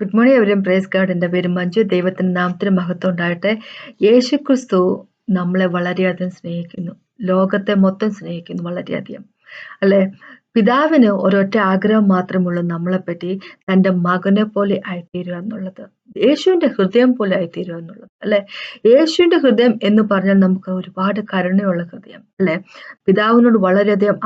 Good morning everyone praise God എന്റെ പേര് മഞ്ജു. ദൈവത്തിന്റെ നാമത്തിന് മഹത്വം ഉണ്ടാകട്ടെ. യേശുക്രിസ്തു നമ്മളെ വളരെയധികം സ്നേഹിക്കുന്നു. ലോകത്തെ മൊത്തം സ്നേഹിക്കുന്നു വളരെയധികം. അല്ലെ? പിതാവിന് ഒരൊറ്റ ആഗ്രഹം മാത്രമുള്ളൂ നമ്മളെപ്പറ്റി തന്റെ മകനെ പോലെ ആയിത്തീരുക എന്നുള്ളത്. യേശുവിന്റെ ഹൃദയം പോലെ ആയിത്തീരുക എന്നുള്ളത് അല്ലെ? യേശുവിന്റെ ഹൃദയം എന്ന് പറഞ്ഞാൽ നമുക്ക് ഒരുപാട് കരുണയുള്ള ഹൃദയം അല്ലെ? പിതാവിനോട് വളരെയധികം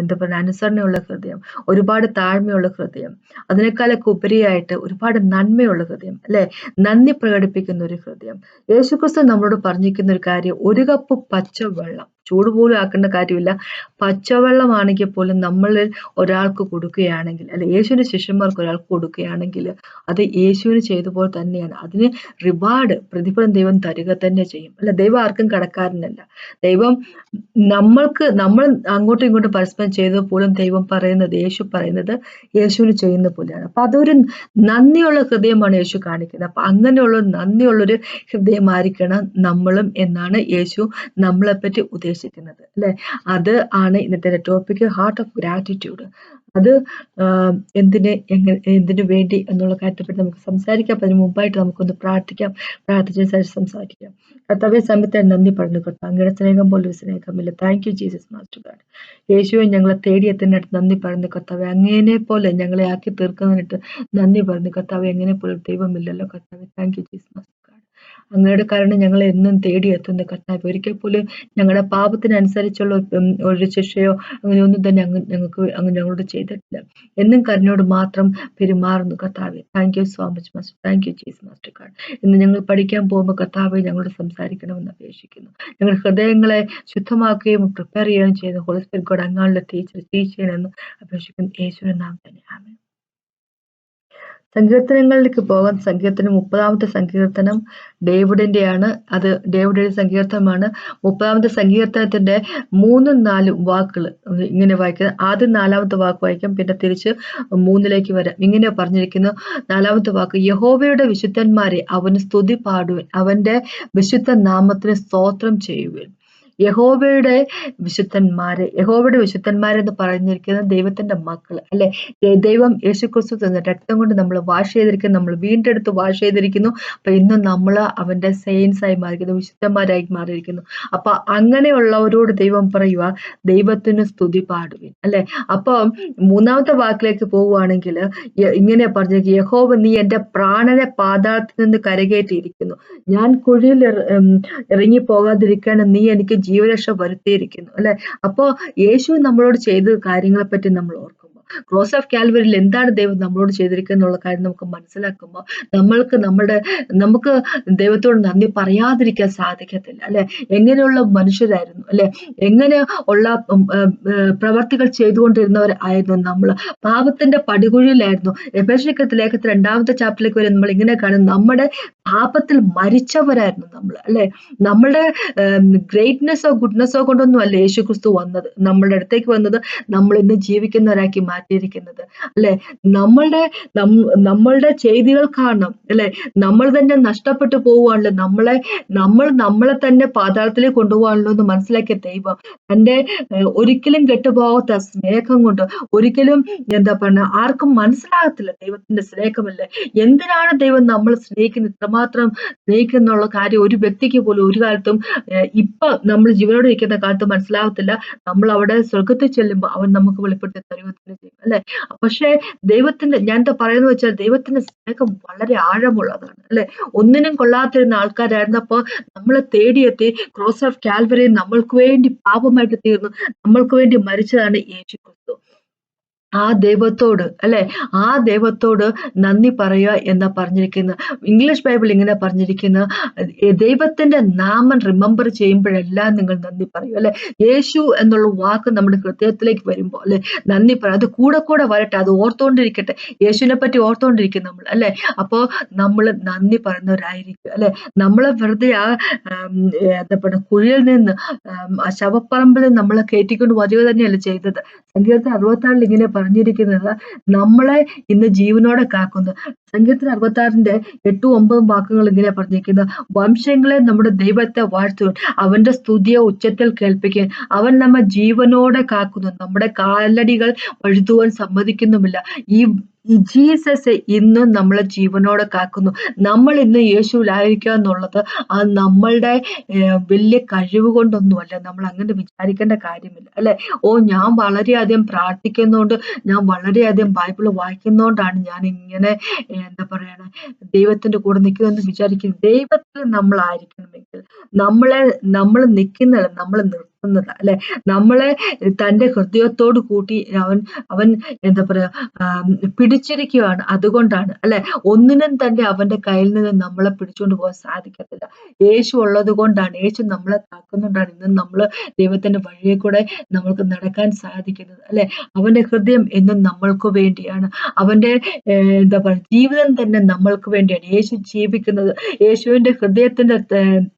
എന്താ പറയുക അനുസരണയുള്ള ഹൃദയം ഒരുപാട് താഴ്മയുള്ള ഹൃദയം അതിനേക്കാളൊക്കെ ഉപരിയായിട്ട് ഒരുപാട് നന്മയുള്ള ഹൃദയം അല്ലെ? നന്ദി പ്രകടിപ്പിക്കുന്ന ഒരു ഹൃദയം. യേശുക്രിസ്തു നമ്മളോട് പറഞ്ഞിരിക്കുന്ന ഒരു കാര്യം ഒരു കപ്പ് പച്ചവെള്ളം ചൂട് പോലും ആക്കേണ്ട കാര്യമില്ല. പച്ചവെള്ളമാണെങ്കിൽ പോലും നമ്മൾ ഒരാൾക്ക് കൊടുക്കുകയാണെങ്കിൽ അല്ലെ യേശുവിന്റെ ശിഷ്യന്മാർക്ക് ഒരാൾക്ക് കൊടുക്കുകയാണെങ്കിൽ അത് യേശുവിന് ചെയ്ത പോലെ തന്നെയാണ്. അതിന് റിവാർഡ് പ്രതിഫലം ദൈവം തരിക തന്നെ ചെയ്യും. അല്ല ദൈവം ആർക്കും കടക്കാരനല്ല. ദൈവം നമ്മൾക്ക് നമ്മൾ അങ്ങോട്ടും ഇങ്ങോട്ടും പരസ്പരം ചെയ്തത് പോലും ദൈവം പറയുന്നത് യേശു പറയുന്നത് യേശുവിന് ചെയ്യുന്ന പോലെയാണ്. അപ്പൊ അതൊരു നന്ദിയുള്ള ഹൃദയമാണ് യേശു കാണിക്കുന്നത്. അപ്പൊ അങ്ങനെയുള്ള നന്ദിയുള്ളൊരു ഹൃദയമായിരിക്കണം നമ്മളും എന്നാണ് യേശു നമ്മളെപ്പറ്റി ഉദ്ദേശിക്കുന്നത് അല്ലെ? അത് ആണ് ഇന്നത്തെ ടോപ്പിക് ഹാർട്ട് ഓഫ് ഗ്രാറ്റിറ്റ്യൂഡ് അത് എന്തിന് എങ്ങനെ എന്തിനു വേണ്ടി എന്നുള്ള കാര്യത്തെപ്പറ്റി നമുക്ക് സംസാരിക്കാം. അതിന് മുമ്പായിട്ട് നമുക്കൊന്ന് പ്രാർത്ഥിക്കാം. പ്രാർത്ഥിച്ച ശേഷം സംസാരിക്കാം. കർത്താവെ സമയത്തെ നന്ദി പറഞ്ഞു കൊടുത്തു അങ്ങയുടെ സ്നേഹം പോലെ ഒരു സ്നേഹമില്ല thank you Jesus master God യേശുവെ ഞങ്ങളെ തേടിയെത്തിനായിട്ട് നന്ദി പറഞ്ഞു കർത്താവെ. അങ്ങനെ പോലെ ഞങ്ങളെ ആക്കി തീർക്കുന്നതിനിട്ട് നന്ദി പറഞ്ഞു കർത്താവെ. എങ്ങനെ പോലെ ദൈവമില്ലല്ലോ കർത്താവെ. താങ്ക് യു ജീസസ് മാസ്റ്റർ അങ്ങയുടെ കാരണം ഞങ്ങൾ എന്നും തേടിയെത്തുന്ന കർത്താവ് ഒരിക്കൽ പോലും ഞങ്ങളുടെ പാപത്തിനനുസരിച്ചുള്ള ഒരു ശിക്ഷയോ അങ്ങനെയൊന്നും തന്നെ അങ്ങ് ഞങ്ങൾക്ക് അങ്ങ് ഞങ്ങളോട് ചെയ്തിട്ടില്ല. എന്നും കരുണയോട് മാത്രം പെരുമാറുന്നു. കർത്താവ് thank you so much master thank you Jesus master God ഇന്ന് ഞങ്ങൾ പഠിക്കാൻ പോകുമ്പോൾ കർത്താവ് ഞങ്ങളോട് സംസാരിക്കണമെന്ന് അപേക്ഷിക്കുന്നു. ഞങ്ങളുടെ ഹൃദയങ്ങളെ ശുദ്ധമാക്കുകയും പ്രിപ്പയർ ചെയ്യുകയും ചെയ്യുന്ന ഹോളിസ്പിരിക്കോട് അങ്ങാളുടെ ടീച്ചർ ടീച്ച് ചെയ്യണമെന്ന് അപേക്ഷിക്കുന്നു. യേശുവിന്റെ നാം തന്നെ. ആമേ സങ്കീർത്തനങ്ങളിലേക്ക് പോകാൻ സങ്കീർത്തനം മുപ്പതാമത്തെ സങ്കീർത്തനം ഡേവിഡിന്റെയാണ് അത് ഡേവിഡിന്റെ സങ്കീർത്തനമാണ്. മുപ്പതാമത്തെ സങ്കീർത്തനത്തിന്റെ മൂന്നും നാലും വാക്കുകൾ ഇങ്ങനെ വായിക്കുന്നത് ആദ്യം നാലാമത്തെ വാക്ക് വായിക്കാം പിന്നെ തിരിച്ച് മൂന്നിലേക്ക് വരാം. ഇങ്ങനെ പറഞ്ഞിരിക്കുന്നു. നാലാമത്തെ വാക്ക് യഹോവയുടെ വിശുദ്ധന്മാരെ അവന് സ്തുതി പാടുവൻ അവന്റെ വിശുദ്ധ നാമത്തിന് സ്തോത്രം ചെയ്യുവൻ. യഹോവയുടെ വിശുദ്ധന്മാരെ യഹോവയുടെ വിശുദ്ധന്മാരെന്ന് പറഞ്ഞിരിക്കുന്ന ദൈവത്തിന്റെ മക്കൾ അല്ലെ? ദൈവം യേശുക്രിസ്തു തന്ന രക്തം കൊണ്ട് നമ്മൾ വാഷ് ചെയ്തിരിക്കുന്നു നമ്മൾ വീണ്ടെടുത്ത് വാഷ് ചെയ്തിരിക്കുന്നു. അപ്പൊ ഇന്ന് നമ്മൾ അവന്റെ സെയിൻസ് ആയി മാറിയിരിക്കുന്നു വിശുദ്ധന്മാരായി മാറിയിരിക്കുന്നു. അപ്പൊ അങ്ങനെയുള്ളവരോട് ദൈവം പറയുക ദൈവത്തിന് സ്തുതി പാടുവിൻ അല്ലെ? അപ്പൊ മൂന്നാമത്തെ വാക്കിലേക്ക് പോവുകയാണെങ്കിൽ ഇങ്ങനെ പറഞ്ഞു യഹോവ നീ എന്റെ പ്രാണനെ പാതാളത്തിൽ നിന്ന് കരകയറ്റിയിരിക്കുന്നു. ഞാൻ കുഴിയിൽ ഇറങ്ങി പോകാതിരിക്കണം നീ എനിക്ക് ജീവരക്ഷ വരുത്തിയിരിക്കുന്നു അല്ലെ? അപ്പോ യേശു നമ്മളോട് ചെയ്ത കാര്യങ്ങളെ പറ്റി നമ്മൾ ഓർക്കും ക്രോസ് ഓഫ് കാൽവരിൽ എന്താണ് ദൈവം നമ്മളോട് ചെയ്തിരിക്കുന്നത് എന്നുള്ള കാര്യം നമുക്ക് മനസ്സിലാക്കുമ്പോൾ നമ്മൾക്ക് നമ്മുടെ നമുക്ക് ദൈവത്തോട് നന്ദി പറയാതിരിക്കാൻ സാധിക്കത്തില്ല അല്ലെ? എങ്ങനെയുള്ള മനുഷ്യരായിരുന്നു അല്ലെ? എങ്ങനെ ഉള്ള പ്രവർത്തികൾ ചെയ്തുകൊണ്ടിരുന്നവർ ആയിരുന്നു നമ്മൾ പാപത്തിന്റെ പടികുഴിയിലായിരുന്നു. എഫേഷ്യക്കത്ത് ലേഖത്തിൽ രണ്ടാമത്തെ ചാപ്റ്ററിലേക്ക് വരെ നമ്മൾ ഇങ്ങനെ കാണും. നമ്മുടെ പാപത്തിൽ മരിച്ചവരായിരുന്നു നമ്മൾ അല്ലെ? നമ്മുടെ ഗ്രേറ്റ്നെസ്സോ ഗുഡ്നെസ്സോ കൊണ്ടൊന്നും അല്ല യേശു ക്രിസ്തു വന്നത്. നമ്മളുടെ അടുത്തേക്ക് വന്നത് നമ്മൾ ഇന്ന് ജീവിക്കുന്നവരാക്കി മാറ്റിയിരിക്കുന്നത്. അല്ലെ? നമ്മളുടെ നമ്മളുടെ ചെയ്തികൾ കാരണം അല്ലെ? നമ്മൾ തന്നെ നഷ്ടപ്പെട്ടു പോവുകയാണല്ലോ. നമ്മളെ നമ്മൾ നമ്മളെ തന്നെ പാതാളത്തിലേക്ക് കൊണ്ടുപോകാണല്ലോ എന്ന് മനസ്സിലാക്കിയ ദൈവം തന്റെ ഒരിക്കലും കെട്ടുപോകാത്ത സ്നേഹം കൊണ്ട് ഒരിക്കലും എന്താ പറയുക ആർക്കും മനസ്സിലാകത്തില്ല ദൈവത്തിന്റെ സ്നേഹമല്ലേ? എന്തിനാണ് ദൈവം നമ്മൾ സ്നേഹിക്കുന്നത്? ഇത്രമാത്രം സ്നേഹിക്കുന്നുള്ള കാര്യം ഒരു വ്യക്തിക്ക് പോലും ഒരു കാലത്തും ഇപ്പൊ നമ്മൾ ജീവനോട് ഇരിക്കുന്ന കാലത്ത് മനസ്സിലാകത്തില്ല. നമ്മൾ അവിടെ സ്വർഗത്തിൽ ചെല്ലുമ്പോൾ അവൻ നമുക്ക് വെളിപ്പെടുത്തി തരുവത്തിന് ചെയ്യും അല്ലെ? പക്ഷേ ദൈവത്തിന്റെ ഞാൻ എന്താ പറയുന്നത് വെച്ചാൽ ദൈവത്തിന്റെ സ്നേഹം വളരെ ആഴമുള്ളതാണ് അല്ലെ? ഒന്നിനും കൊള്ളാത്തിരുന്ന ആൾക്കാരായിരുന്നപ്പോ നമ്മളെ തേടിയെത്തി ക്രോസ് ഓഫ് കാൽവറി നമ്മൾക്ക് വേണ്ടി പാപമായിട്ട് തീർന്നു നമ്മൾക്ക് വേണ്ടി മരിച്ചതാണ് യേശു ക്രിസ്തു ആ ദൈവത്തോട് അല്ലെ? ആ ദൈവത്തോട് നന്ദി പറയുക എന്ന് പറഞ്ഞിരിക്കുന്ന ഇംഗ്ലീഷ് ബൈബിൾ ഇങ്ങനെ പറഞ്ഞിരിക്കുന്ന ദൈവത്തിന്റെ നാമം റിമെമ്പർ ചെയ്യുമ്പോഴെല്ലാം നിങ്ങൾ നന്ദി പറയും അല്ലെ? യേശു എന്നുള്ള വാക്ക് നമ്മുടെ ഹൃദയത്തിലേക്ക് വരുമ്പോൾ അല്ലെ? നന്ദി പറയും അത് കൂടെ കൂടെ വരട്ടെ അത് ഓർത്തോണ്ടിരിക്കട്ടെ. യേശുവിനെ പറ്റി ഓർത്തോണ്ടിരിക്കും നമ്മൾ അല്ലെ? അപ്പോ നമ്മൾ നന്ദി പറയുന്നവരായിരിക്കും അല്ലെ? നമ്മളെ വെറുതെ ആ എന്താ പറയുക കുഴിയിൽ നിന്ന് ശവപ്പറമ്പിൽ നമ്മളെ കയറ്റിക്കൊണ്ട് വരിക തന്നെയല്ല ചെയ്തത്. സങ്കീർത്തനം അറുപത്താറിൽ ഇങ്ങനെ പറഞ്ഞിരിക്കുന്നത് നമ്മളെ ഇന്ന് ജീവനോടെ കാക്കുന്നു. സംഗീതത്തിന് അറുപത്തി ആറിന്റെ എട്ടും ഒമ്പതും വാക്കുകൾ ഇങ്ങനെ പറഞ്ഞിരിക്കുന്നത് വംശങ്ങളെ നമ്മുടെ ദൈവത്തെ വാഴ്ത്തുവാൻ അവന്റെ സ്തുതിയെ ഉച്ചത്തിൽ കേൾപ്പിക്കാൻ. അവൻ നമ്മെ ജീവനോടെ കാക്കുന്നു. നമ്മുടെ കാലടികൾ വഴുതുവാൻ സമ്മതിക്കുന്നുമില്ല. ഈ ജീസസ് ഇന്നും നമ്മളെ ജീവനോടെ കാക്കുന്നു. നമ്മൾ ഇന്ന് യേശുവിലായിരിക്കുക എന്നുള്ളത് അത് നമ്മളുടെ വലിയ കഴിവ് കൊണ്ടൊന്നുമല്ല. നമ്മൾ അങ്ങനെ വിചാരിക്കേണ്ട കാര്യമില്ല. അല്ലെ? ഓ ഞാൻ വളരെയധികം പ്രാർത്ഥിക്കുന്നതുകൊണ്ട് ഞാൻ വളരെയധികം ബൈബിൾ വായിക്കുന്നതുകൊണ്ടാണ് ഞാൻ ഇങ്ങനെ എന്താ പറയണേ ദൈവത്തിന്റെ കൂടെ നിൽക്കുന്നതെന്ന് വിചാരിക്കുന്നത് ദൈവത്തിൽ നമ്മളായിരിക്കണമെങ്കിൽ നമ്മളെ നമ്മൾ നിൽക്കുന്നില്ല നമ്മൾ നിർത്തുന്നത് അല്ലെ? നമ്മളെ തന്റെ ഹൃദയത്തോട് കൂട്ടി അവൻ അവൻ എന്താ പറയാ പിടിച്ചിരിക്കുകയാണ് അതുകൊണ്ടാണ് അല്ലെ? ഒന്നിനും തന്നെ അവന്റെ കയ്യിൽ നിന്ന് നമ്മളെ പിടിച്ചുകൊണ്ട് പോകാൻ സാധിക്കത്തില്ല. യേശു ഉള്ളത് കൊണ്ടാണ് യേശു നമ്മളെ താക്കുന്നുണ്ടാണ് ഇന്ന് നമ്മൾ ദൈവത്തിന്റെ വഴിയെ കൂടെ നമ്മൾക്ക് നടക്കാൻ സാധിക്കുന്നത് അല്ലെ? അവന്റെ ഹൃദയം എന്നും നമ്മൾക്ക് വേണ്ടിയാണ്. അവന്റെ എന്താ പറയുക ജീവിതം തന്നെ നമ്മൾക്ക് വേണ്ടിയാണ്. യേശു ജീവിക്കുന്നത് യേശുവിന്റെ ഹൃദയത്തിന്റെ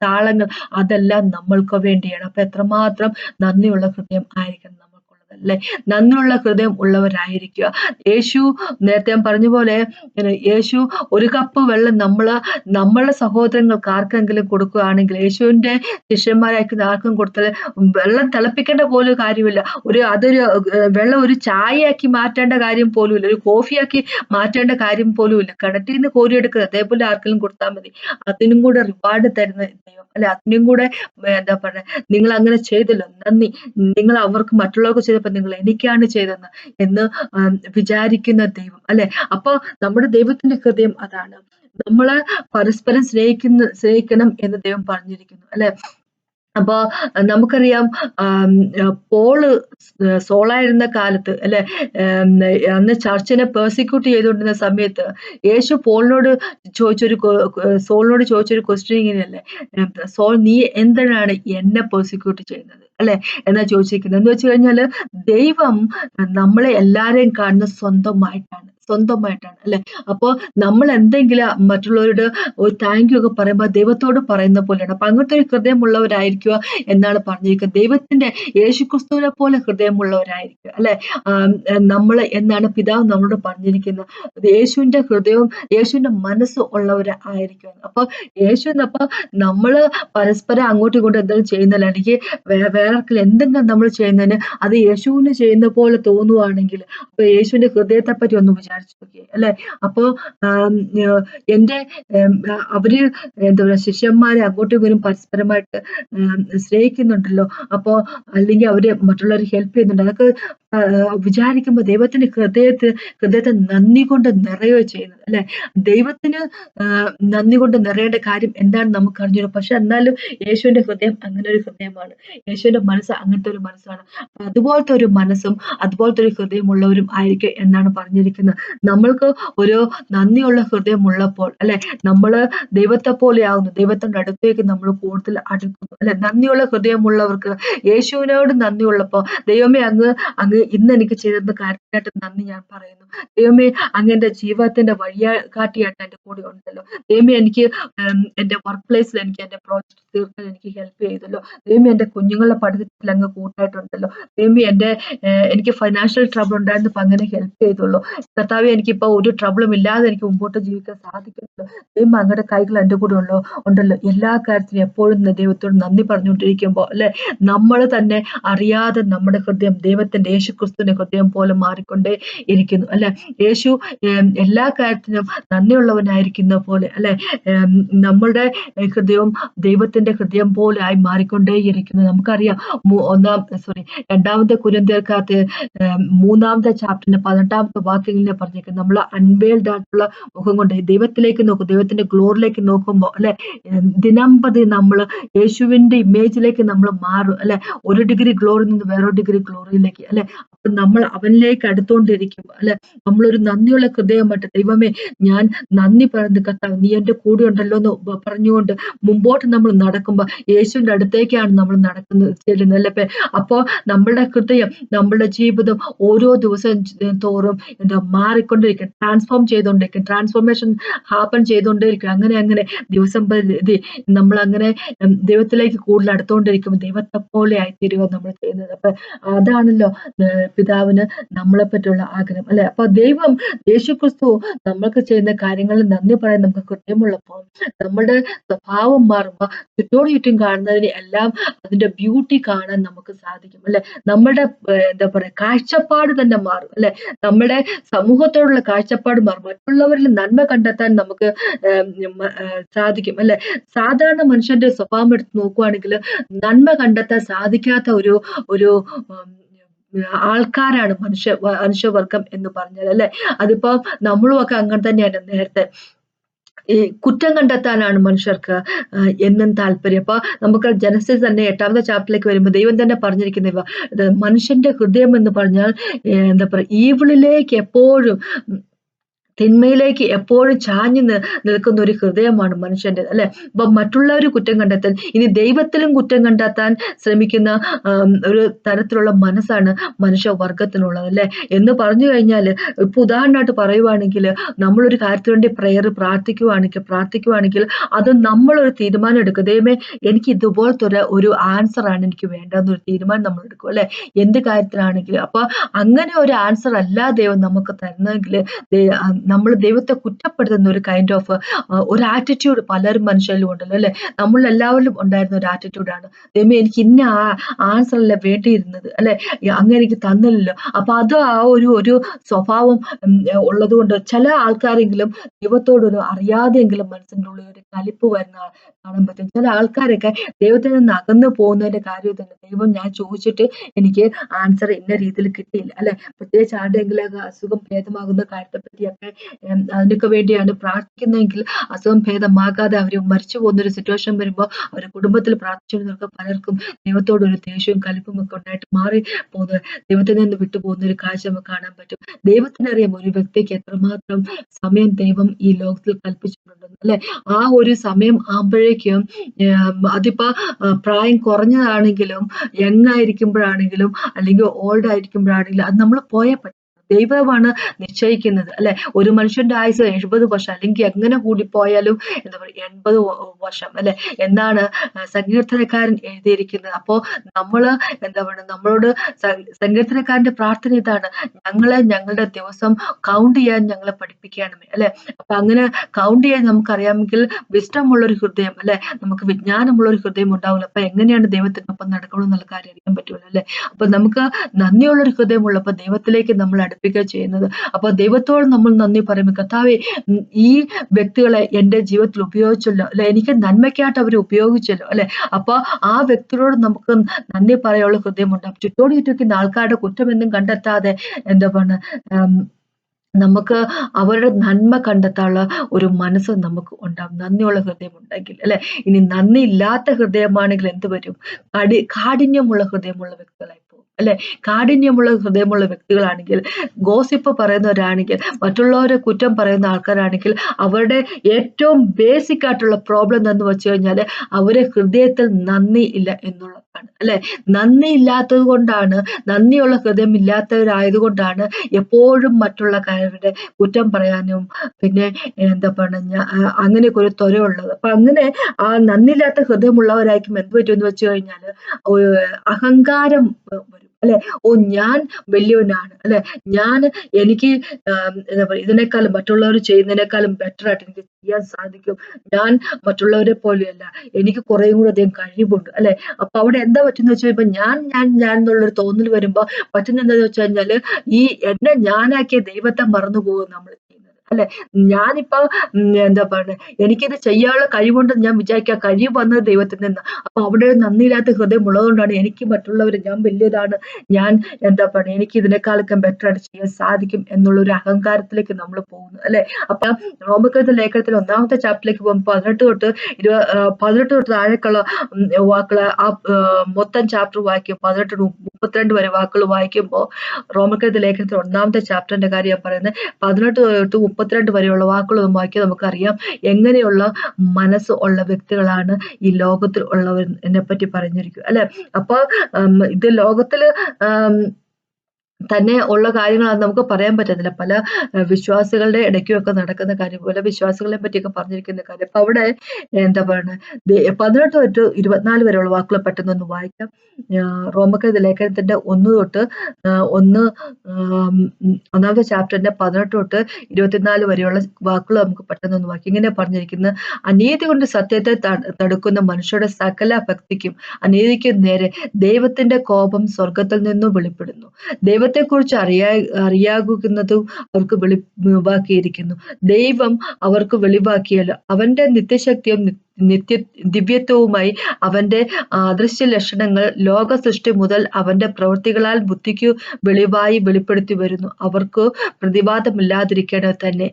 താളങ്ങൾ അതെല്ലാം നമ്മൾക്ക് വേണ്ടിയാണ്. അപ്പൊ എത്രമാത്രം നന്ദിയുള്ള ഹൃദയം ആയിരിക്കണം അല്ലെ? നന്ദിയുള്ള ഹൃദയം ഉള്ളവരായിരിക്കുക. യേശു നേരത്തെ ഞാൻ പറഞ്ഞ പോലെ യേശു ഒരു കപ്പ് വെള്ളം നമ്മൾ നമ്മളെ സഹോദരങ്ങൾക്ക് ആർക്കെങ്കിലും കൊടുക്കുകയാണെങ്കിൽ യേശുവിന്റെ ശിഷ്യന്മാരായിരിക്കുന്ന ആർക്കും കൊടുത്താൽ വെള്ളം തിളപ്പിക്കേണ്ട പോലും കാര്യമില്ല. ഒരു അതൊരു വെള്ളം ഒരു ചായയാക്കി മാറ്റേണ്ട കാര്യം പോലുമില്ല. ഒരു കോഫിയാക്കി മാറ്റേണ്ട കാര്യം പോലുമില്ല. കിണറ്റിൽ നിന്ന് കോരിയെടുക്കുന്നത് അതേപോലെ ആർക്കെങ്കിലും കൊടുത്താൽ മതി. അതിനും കൂടെ റിവാർഡ് തരുന്ന ദൈവം അല്ലെ? അതിനും കൂടെ എന്താ പറയുക നിങ്ങൾ അങ്ങനെ ചെയ്തല്ലോ. നന്ദി. നിങ്ങൾ അവർക്ക് മറ്റുള്ളവർക്ക് ചെയ്ത ചെയ്തപ്പോൾ നിങ്ങൾ എനിക്കാണ് ചെയ്തതെന്ന് എന്ന് വിചാരിക്കുന്ന ദൈവം അല്ലെ? അപ്പൊ നമ്മുടെ ദൈവത്തിന്റെ ഹൃദയം അതാണ്. നമ്മൾ പരസ്പരം സ്നേഹിക്കുന്ന സ്നേഹിക്കണം എന്ന് ദൈവം പറഞ്ഞിരിക്കുന്നു അല്ലെ? അപ്പൊ നമുക്കറിയാം പോൾ സോളായിരുന്ന കാലത്ത് അല്ലെ അന്ന് ചർച്ചിനെ പേഴ്സിക്യൂട്ട് ചെയ്തുകൊണ്ടിരുന്ന സമയത്ത് യേശു പോളിനോട് ചോദിച്ചൊരു സോളിനോട് ചോദിച്ചൊരു ക്വസ്റ്റ്യൻ ഇങ്ങനെയല്ലേ സോൾ നീ എന്തിനാണ് എന്നെ പേഴ്സിക്യൂട്ട് ചെയ്യുന്നത് അല്ലെ എന്നാ ചോദിച്ചിരിക്കുന്നത്. എന്ന് വെച്ച് കഴിഞ്ഞാൽ ദൈവം നമ്മളെ എല്ലാരെയും കാണുന്ന സ്വന്തമായിട്ടാണ്. സ്വന്തമായിട്ടാണ് അല്ലെ? അപ്പോൾ നമ്മൾ എന്തെങ്കിലും മറ്റുള്ളവരോട് ഒരു താങ്ക് യു ഒക്കെ പറയുമ്പോൾ ദൈവത്തോട് പറയുന്ന പോലെയാണ്. അപ്പൊ അങ്ങനത്തെ ഒരു ഹൃദയമുള്ളവരായിരിക്കുക എന്നാണ് പറഞ്ഞിരിക്കുന്നത്. ദൈവത്തിന്റെ യേശുക്രിസ്തുവിനെ പോലെ ഹൃദയമുള്ളവരായിരിക്കുക അല്ലെ? നമ്മൾ എന്നാണ് പിതാവ് നമ്മളോട് പറഞ്ഞിരിക്കുന്നത്. യേശുവിന്റെ ഹൃദയവും യേശുവിന്റെ മനസ്സ് ഉള്ളവർ ആയിരിക്കുക. അപ്പൊ യേശു എന്നപ്പോ നമ്മൾ പരസ്പരം അങ്ങോട്ടും ഇങ്ങോട്ടും എന്തെങ്കിലും ചെയ്യുന്നില്ല എനിക്ക് വേറെ എന്തെങ്കിലും നമ്മൾ ചെയ്യുന്നതിന് അത് യേശുവിന് ചെയ്യുന്ന പോലെ തോന്നുവാണെങ്കിൽ അപ്പൊ യേശുവിന്റെ ഹൃദയത്തെ പറ്റി ഒന്ന് വിചാരിച്ചു അല്ലെ? അപ്പോ എന്റെ അവർ എന്താ പറയുക ശിഷ്യന്മാരെ അങ്ങോട്ടും ഇങ്ങോട്ടും പരസ്പരമായിട്ട് സ്നേഹിക്കുന്നുണ്ടല്ലോ. അപ്പോ അല്ലെങ്കിൽ അവർ മറ്റുള്ളവരെ ഹെൽപ്പ് ചെയ്യുന്നുണ്ട്. അതൊക്കെ വിചാരിക്കുമ്പോൾ ദൈവത്തിന്റെ ഹൃദയത്തിൽ ഹൃദയത്തെ നന്ദി കൊണ്ട് നിറയോ ചെയ്യുന്നത് അല്ലെ? ദൈവത്തിന് നന്ദി കൊണ്ട് നിറയേണ്ട കാര്യം എന്താണ് നമുക്ക് അറിഞ്ഞു പക്ഷെ എന്നാലും യേശുവിന്റെ ഹൃദയം അങ്ങനെ ഒരു ഹൃദയമാണ്. യേശുവിന്റെ മനസ്സ് അങ്ങനത്തെ ഒരു മനസ്സാണ്. അതുപോലത്തെ ഒരു മനസ്സും അതുപോലത്തെ ഒരു ഹൃദയമുള്ളവരും ആയിരിക്കും എന്നാണ് പറഞ്ഞിരിക്കുന്നത്. നമ്മൾക്ക് ഒരു നന്ദിയുള്ള ഹൃദയമുള്ളപ്പോൾ അല്ലെ? നമ്മൾ ദൈവത്തെ പോലെ ദൈവത്തിന്റെ അടുത്തേക്ക് നമ്മൾ കൂടുതൽ അടുക്കുന്നു അല്ലെ? നന്ദിയുള്ള ഹൃദയമുള്ളവർക്ക് യേശുവിനോട് നന്ദിയുള്ളപ്പോൾ ദൈവമേ അങ്ങ് അങ്ങ് ഇന്ന് എനിക്ക് ചെയ്തിരുന്ന കാര്യത്തിനായിട്ട് നന്ദി ഞാൻ പറയുന്നു. ദൈവമേ അങ്ങ് എന്റെ ജീവിതത്തിന്റെ വഴിയാ കാട്ടിയായിട്ട് എന്റെ കൂടെ ഉണ്ടല്ലോ. ദൈവമേ എനിക്ക് എന്റെ വർക്ക് പ്ലേസിൽ എനിക്ക് എന്റെ പ്രോജക്റ്റ് തീർക്കാൻ എനിക്ക് ഹെൽപ്പ് ചെയ്തല്ലോ. ദൈവമേ എന്റെ കുഞ്ഞുങ്ങളുടെ പഠിത്തത്തിൽ അങ്ങ് കൂട്ടായിട്ടുണ്ടല്ലോ. ദൈവമേ എന്റെ എനിക്ക് ഫൈനാൻഷ്യൽ ട്രബിൾ ഉണ്ടായിരുന്നപ്പോൾ അങ്ങനെ ഹെൽപ്പ് ചെയ്തുള്ളൂ. കർത്താവെ എനിക്കിപ്പോ ഒരു ട്രബിളും ഇല്ലാതെ എനിക്ക് മുമ്പോട്ട് ജീവിക്കാൻ സാധിക്കുന്നുള്ളൂ ദൈവം അങ്ങയുടെ കൈകൾ എന്റെ കൂടെ ഉള്ളോ ഉണ്ടല്ലോ. എല്ലാ കാര്യത്തിനും എപ്പോഴും ദൈവത്തോട് നന്ദി പറഞ്ഞുകൊണ്ടിരിക്കുമ്പോൾ അല്ലെ? നമ്മൾ തന്നെ അറിയാതെ നമ്മുടെ ഹൃദയം ദൈവത്തിന്റെ യേശുക്രിസ്തുവിന്റെ ഹൃദയം പോലെ മാറിക്കൊണ്ടേ ഇരിക്കുന്നു അല്ലെ? യേശു എല്ലാ കാര്യത്തിനും നന്ദിയുള്ളവനായിരിക്കുന്ന പോലെ അല്ലെ? നമ്മളുടെ ഹൃദയം ദൈവത്തിന്റെ ഹൃദയം പോലെ ആയി മാറിക്കൊണ്ടേയിരിക്കുന്നു. നമുക്കറിയാം ഒന്നാം സോറി രണ്ടാമത്തെ കുരന്തേർക്കകത്ത് മൂന്നാമത്തെ ചാപ്റ്ററിന്റെ പതിനെട്ടാമത്തെ വാക്യങ്ങളിൽ പറഞ്ഞേക്കുന്നത് നമ്മൾ അൺവേൾഡ് ആയിട്ടുള്ള മുഖം കൊണ്ട് ദൈവത്തിലേക്ക് നോക്കും ദൈവത്തിന്റെ ഗ്ലോറിലേക്ക് നോക്കുമ്പോൾ അല്ലെ? ദിനംപതി നമ്മൾ യേശുവിന്റെ ഇമേജിലേക്ക് നമ്മൾ മാറും അല്ലെ? ഒരു ഡിഗ്രി ഗ്ലോറിൽ നിന്ന് വേറൊരു ഡിഗ്രി ഗ്ലോറിയിലേക്ക് അല്ലെ? നമ്മൾ അവനിലേക്ക് അടുത്തോണ്ടിരിക്കും അല്ലെ? നമ്മളൊരു നന്ദിയുള്ള ഹൃദയമായിട്ട് ദൈവമേ ഞാൻ നന്ദി പറയുന്നത് കർത്താവ് നീ എന്റെ കൂടെ ഉണ്ടല്ലോ എന്ന് പറഞ്ഞുകൊണ്ട് മുമ്പോട്ട് നമ്മൾ നടക്കുമ്പോൾ യേശുവിന്റെ അടുത്തേക്കാണ് നമ്മൾ നടക്കുന്നത്. ചെല്ലുന്നത് അല്ലേ അപ്പോൾ നമ്മളുടെ ഹൃദയം നമ്മളുടെ ജീവിതം ഓരോ ദിവസം തോറും എന്താ മാറിക്കൊണ്ടിരിക്കും. ട്രാൻസ്ഫോം ചെയ്തുകൊണ്ടിരിക്കും. ട്രാൻസ്ഫോർമേഷൻ ഹാപ്പൺ ചെയ്തുകൊണ്ടേയിരിക്കും അങ്ങനെ അങ്ങനെ ദിവസം നമ്മൾ അങ്ങനെ ദൈവത്തിലേക്ക് കൂടുതൽ അടുത്തുകൊണ്ടിരിക്കും ദൈവത്തെ പോലെ ആയിത്തീരുക നമ്മൾ ചെയ്യുന്നത്. അപ്പൊ അതാണല്ലോ പിതാവിന് നമ്മളെ പറ്റിയുള്ള ആഗ്രഹം അല്ലെ? അപ്പൊ ദൈവം യേശുക്രിസ്തു നമ്മൾക്ക് ചെയ്യുന്ന കാര്യങ്ങളിൽ നന്ദി പറയാൻ നമുക്ക് കൃത്യമുള്ളപ്പോൾ നമ്മുടെ സ്വഭാവം മാറുമ്പോൾ ചുറ്റോട് ചുറ്റും കാണുന്നതിന് എല്ലാം അതിന്റെ ബ്യൂട്ടി കാണാൻ നമുക്ക് സാധിക്കും അല്ലെ? നമ്മുടെ എന്താ പറയാ കാഴ്ചപ്പാട് തന്നെ മാറും അല്ലെ? നമ്മുടെ സമൂഹത്തോടുള്ള കാഴ്ചപ്പാട് മാറും മറ്റുള്ളവരിൽ നന്മ കണ്ടെത്താൻ നമുക്ക് സാധിക്കും അല്ലെ? സാധാരണ മനുഷ്യന്റെ സ്വഭാവം എടുത്ത് നോക്കുവാണെങ്കിൽ നന്മ കണ്ടെത്താൻ സാധിക്കാത്ത ഒരു ഒരു ആൾക്കാരാണ് മനുഷ്യ മനുഷ്യവർഗം എന്ന് പറഞ്ഞാൽ അല്ലെ? അതിപ്പോ നമ്മളും ഒക്കെ അങ്ങനെ തന്നെയാണ് നേരത്തെ. ഈ കുറ്റം കണ്ടെത്താനാണ് മനുഷ്യർക്ക് എന്നും താല്പര്യം. അപ്പൊ നമുക്ക് ജനസിസ് തന്നെ എട്ടാമത്തെ ചാപ്റ്ററിലേക്ക് വരുമ്പോൾ ദൈവം തന്നെ പറഞ്ഞിരിക്കുന്ന ഇവ. മനുഷ്യന്റെ ഹൃദയം എന്ന് പറഞ്ഞാൽ എന്താ പറയുക ഈവിളിലേക്ക് എപ്പോഴും തിന്മയിലേക്ക് എപ്പോഴും ചാഞ്ഞു നിൽക്കുന്ന ഒരു ഹൃദയമാണ് മനുഷ്യന്റെ അല്ലെ? അപ്പം മറ്റുള്ളവർ കുറ്റം കണ്ടെത്താൻ ഇനി ദൈവത്തിലും കുറ്റം കണ്ടെത്താൻ ശ്രമിക്കുന്ന ഒരു തരത്തിലുള്ള മനസ്സാണ് മനുഷ്യവർഗത്തിനുള്ളത് അല്ലെ? എന്ന് പറഞ്ഞു കഴിഞ്ഞാൽ ഇപ്പൊ ഉദാഹരണമായിട്ട് പറയുവാണെങ്കിൽ നമ്മളൊരു കാര്യത്തിന് വേണ്ടി പ്രെയർ പ്രാർത്ഥിക്കുവാണെങ്കിൽ പ്രാർത്ഥിക്കുവാണെങ്കിൽ അത് നമ്മളൊരു തീരുമാനം എടുക്കും. ദൈവമേ എനിക്ക് ഇതുപോലത്തെ ഒരു ആണ് എനിക്ക് വേണ്ടതെന്നൊരു തീരുമാനം നമ്മൾ എടുക്കും അല്ലെ? എന്ത് കാര്യത്തിലാണെങ്കിലും അപ്പൊ അങ്ങനെ ഒരു ആൻസർ അല്ല ദൈവം നമുക്ക് തരുന്നെങ്കിൽ നമ്മൾ ദൈവത്തെ കുറ്റപ്പെടുത്തുന്ന ഒരു കൈൻഡ് ഓഫ് ഒരു ആറ്റിറ്റ്യൂഡ് പലരും മനുഷ്യരിലും ഉണ്ടല്ലോ അല്ലെ? നമ്മൾ എല്ലാവരിലും ഉണ്ടായിരുന്ന ഒരു ആറ്റിറ്റ്യൂഡാണ് ദൈവം എനിക്ക് ഇന്ന ആൻസർ അല്ല വേണ്ടിയിരുന്നത് അല്ലെ? അങ്ങനെ എനിക്ക് തന്നില്ലല്ലോ. അപ്പൊ അത് ആ ഒരു ഒരു സ്വഭാവം ഉള്ളതുകൊണ്ട് ചില ആൾക്കാരെങ്കിലും ദൈവത്തോടൊരു അറിയാതെയെങ്കിലും മനസ്സിന്റെ ഉള്ളിൽ ഒരു കലിപ്പ് വരുന്ന കാണാൻ പറ്റും. ചില ആൾക്കാരൊക്കെ ദൈവത്തിൽ നിന്ന് അകന്നു പോകുന്നതിന്റെ കാര്യം തന്നെ ദൈവം ഞാൻ ചോദിച്ചിട്ട് എനിക്ക് ആൻസർ ഇന്ന രീതിയിൽ കിട്ടിയില്ല അല്ലെ? പ്രത്യേകിച്ച് ആരുടെയെങ്കിലും അസുഖം ഭേദമാകുന്ന കാര്യത്തെ പറ്റിയൊക്കെ അതിനൊക്കെ വേണ്ടിയാണ് പ്രാർത്ഥിക്കുന്നതെങ്കിൽ അസുഖം ഭേദമാകാതെ അവർ മരിച്ചു പോകുന്ന ഒരു സിറ്റുവേഷൻ വരുമ്പോൾ അവർ കുടുംബത്തിൽ പ്രാർത്ഥിച്ചിരുന്നവർക്ക് പലർക്കും ദൈവത്തോടൊരു ദേഷ്യവും കലിപ്പും ഒക്കെ ഉണ്ടായിട്ട് മാറി പോകുന്നത്. ദൈവത്തിൽ നിന്ന് വിട്ടുപോകുന്ന ഒരു കാഴ്ച നമുക്ക് കാണാൻ പറ്റും. ദൈവത്തിനറിയാം ഒരു വ്യക്തിക്ക് എത്രമാത്രം സമയം ദൈവം ഈ ലോകത്തിൽ കൽപ്പിച്ചിട്ടുണ്ടെന്ന് അല്ലെ? ആ ഒരു സമയം ആകുമ്പോഴേക്കും അതിപ്പോ പ്രായം കുറഞ്ഞതാണെങ്കിലും യങ് ആയിരിക്കുമ്പോഴാണെങ്കിലും അല്ലെങ്കിൽ ഓൾഡ് ആയിരിക്കുമ്പോഴാണെങ്കിലും അത് നമ്മൾ പോയേ പറ്റും. ദൈവമാണ് നിശ്ചയിക്കുന്നത് അല്ലെ? ഒരു മനുഷ്യന്റെ ആയുസ് എഴുപത് വർഷം അല്ലെങ്കിൽ എങ്ങനെ കൂടിപ്പോയാലും എന്താ പറയുക എൺപത് വർഷം അല്ലെ? എന്നാണ് സങ്കീർത്തനക്കാരൻ എഴുതിയിരിക്കുന്നത്. അപ്പോ നമ്മൾ എന്താ പറയുക നമ്മളോട് സങ്കീർത്തനക്കാരന്റെ പ്രാർത്ഥന ഇതാണ്. ഞങ്ങളെ ഞങ്ങളുടെ ദിവസം കൗണ്ട് ചെയ്യാൻ ഞങ്ങളെ പഠിപ്പിക്കണമേ അല്ലെ? അപ്പൊ അങ്ങനെ കൗണ്ട് ചെയ്യാൻ നമുക്കറിയാമെങ്കിൽ വിഷ്ടമുള്ള ഒരു ഹൃദയം അല്ലെ? നമുക്ക് വിജ്ഞാനമുള്ള ഒരു ഹൃദയം ഉണ്ടാവില്ല. അപ്പൊ എങ്ങനെയാണ് ദൈവത്തിനൊപ്പം നടക്കണം എന്നുള്ള കാര്യം അറിയാൻ പറ്റുള്ളൂ അല്ലെ? അപ്പൊ നമുക്ക് നന്ദിയുള്ള ഒരു ഹൃദയമുള്ളപ്പോ ദൈവത്തിലേക്ക് നമ്മൾ അടുപ്പിക്കുക ചെയ്യുന്നത്. അപ്പോൾ ദൈവത്തോട് നമ്മൾ നന്ദി പറയും കർത്താവെ ഈ വ്യക്തികളെ എന്റെ ജീവിതത്തിൽ ഉപയോഗിച്ചല്ലോ. അല്ലെ? എനിക്ക് നന്മയ്ക്കായിട്ട് അവർ ഉപയോഗിച്ചല്ലോ. അല്ലെ? അപ്പൊ ആ വ്യക്തികളോട് നമുക്ക് നന്ദി പറയാനുള്ള ഹൃദയമുണ്ട്. ചുറ്റോട് ചുറ്റിക്കുന്ന ആൾക്കാരുടെ കുറ്റമെന്നും കണ്ടെത്താതെ എന്താ പറയുക നമുക്ക് അവരുടെ നന്മ കണ്ടെത്താനുള്ള ഒരു മനസ്സ് നമുക്ക് ഉണ്ടാകും നന്ദിയുള്ള ഹൃദയം ഉണ്ടെങ്കിൽ അല്ലെ? ഇനി നന്ദി ഇല്ലാത്ത ഹൃദയമാണെങ്കിൽ എന്ത് വരും? കടി കാഠിന്യമുള്ള ഹൃദയമുള്ള വ്യക്തികളായി അല്ലെ? കാഠിന്യമുള്ള ഹൃദയമുള്ള വ്യക്തികളാണെങ്കിൽ ഗോസിപ്പ് പറയുന്നവരാണെങ്കിൽ മറ്റുള്ളവരെ കുറ്റം പറയുന്ന ആൾക്കാരാണെങ്കിൽ അവരുടെ ഏറ്റവും ബേസിക് ആയിട്ടുള്ള പ്രോബ്ലം എന്ന് വെച്ച് കഴിഞ്ഞാൽ അവരെ ഹൃദയത്തിൽ നന്ദി ഇല്ല എന്നുള്ളതാണ്. അല്ലെ? നന്ദി ഇല്ലാത്തത് കൊണ്ടാണ് നന്ദിയുള്ള ഹൃദയം ഇല്ലാത്തവരായതുകൊണ്ടാണ് എപ്പോഴും മറ്റുള്ള കാര്യങ്ങളുടെ കുറ്റം പറയാനും പിന്നെ എന്താ പറഞ്ഞ അങ്ങനെയൊക്കെ ഒരു ത്വരയുള്ളത്. അപ്പൊ അങ്ങനെ ആ നന്ദിയില്ലാത്ത ഹൃദയമുള്ളവരായിരിക്കും എന്ത് പറ്റുമെന്ന് വെച്ച് കഴിഞ്ഞാൽ അഹങ്കാരം വരും. അല്ലെ? ഓ ഞാൻ വലിയവനാണ് അല്ലെ? ഞാൻ എനിക്ക് എന്താ പറയുക ഇതിനേക്കാളും മറ്റുള്ളവർ ചെയ്യുന്നതിനേക്കാളും ബെറ്റർ ആയിട്ട് എനിക്ക് ചെയ്യാൻ സാധിക്കും. ഞാൻ മറ്റുള്ളവരെ പോലെയല്ല എനിക്ക് കുറേ കൂടെ അധികം കഴിവുണ്ട് അല്ലെ? അപ്പൊ അവിടെ എന്താ പറ്റുന്ന വെച്ച് കഴിയുമ്പോ ഞാൻ ഞാൻ ഞാൻ എന്നുള്ളൊരു തോന്നൽ വരുമ്പോ പറ്റുന്ന എന്താന്ന് വെച്ച് കഴിഞ്ഞാൽ ഈ എന്നെ ഞാനാക്കിയ ദൈവത്തെ മറന്നു പോകും നമ്മൾ അല്ലെ? ഞാനിപ്പോ എന്താ പറയുക എനിക്കിത് ചെയ്യാനുള്ള കഴിവുണ്ടെന്ന് ഞാൻ വിചാരിക്കുക. കഴിവ് വന്നത് ദൈവത്തിൽ നിന്ന്. അപ്പൊ അവിടെ നന്ദിയില്ലാത്ത ഹൃദയം ഉള്ളതുകൊണ്ടാണ് എനിക്ക് മറ്റുള്ളവർ ഞാൻ വലിയതാണ്. ഞാൻ എന്താ പറയുക എനിക്ക് ഇതിനേക്കാളൊക്കെ ബെറ്റർ ആയിട്ട് ചെയ്യാൻ സാധിക്കും എന്നുള്ള ഒരു അഹങ്കാരത്തിലേക്ക് നമ്മൾ പോകുന്നു അല്ലെ? അപ്പൊ റോമക്കത്തെ ലേഖനത്തിൽ ഒന്നാമത്തെ ചാപ്റ്ററിലേക്ക് പോകുമ്പോൾ പതിനെട്ട് തൊട്ട് ഇരുപ പതിനെട്ട് തൊട്ട് താഴേക്കുള്ള വാക്കുകൾ ആ മൊത്തം ചാപ്റ്റർ വായിക്കും. പതിനെട്ട് മുപ്പത്തിരണ്ട് വരെ വാക്കുകൾ വായിക്കുമ്പോൾ റോമക്കത്തെ ലേഖനത്തിൽ ഒന്നാമത്തെ ചാപ്റ്ററിന്റെ കാര്യം പറയുന്നത് പതിനെട്ട് തൊട്ട് മുപ്പത്തിരണ്ട് വരെയുള്ള വാക്കുകൾ വാക്കി നമുക്കറിയാം. എങ്ങനെയുള്ള മനസ്സ് ഉള്ള വ്യക്തികളാണ് ഈ ലോകത്തിൽ ഉള്ളവർ എന്നെ പറ്റി പറഞ്ഞിരിക്കും അല്ലെ? അപ്പൊ ഇത് ലോകത്തിൽ ഉം, തന്നെ ഉള്ള കാര്യങ്ങളാണ് നമുക്ക് പറയാൻ പറ്റുന്നില്ല പല വിശ്വാസികളുടെ ഇടയ്ക്കുമൊക്കെ നടക്കുന്ന കാര്യം പല വിശ്വാസികളെ പറ്റിയൊക്കെ പറഞ്ഞിരിക്കുന്ന കാര്യം. അപ്പൊ അവിടെ എന്താ പറയുക പതിനെട്ട് തൊട്ട് ഇരുപത്തിനാല് വരെയുള്ള വാക്കുകൾ പെട്ടെന്നൊന്ന് വായിക്കാം. റോമക്കരുത് ലേഖനത്തിന്റെ ഒന്ന് തൊട്ട് ഒന്ന് ഒന്നാമത്തെ ചാപ്റ്ററിന്റെ പതിനെട്ട് തൊട്ട് ഇരുപത്തിനാല് വരെയുള്ള വാക്കുകൾ നമുക്ക് പെട്ടെന്നൊന്ന് വായിക്കാം. ഇങ്ങനെ പറഞ്ഞിരിക്കുന്നത്. അനീതി കൊണ്ട് സത്യത്തെ തടുക്കുന്ന മനുഷ്യരുടെ സകല ഭക്തിക്കും അനീതിക്കും നേരെ ദൈവത്തിന്റെ കോപം സ്വർഗത്തിൽ നിന്നും വെളിപ്പെടുന്നു. ദൈവ ദൈവത്തെക്കുറിച്ച് അറിയാ അറിയാകുന്നതും അവർക്ക് വെളിവാക്കിയിരിക്കുന്നു ദൈവം അവർക്ക് വെളിവാക്കിയല്ലോ. അവന്റെ നിത്യശക്തിയും നിത്യ ദിവ്യത്വവുമായി അവന്റെ അദൃശ്യ ലക്ഷണങ്ങൾ ലോക സൃഷ്ടി മുതൽ അവന്റെ പ്രവൃത്തികളാൽ ബുദ്ധിക്കു വെളിവായി വെളിപ്പെടുത്തി വരുന്നു. അവർക്ക് പ്രതിവാദമില്ലാതിരിക്കേണ്ടത് തന്നെ.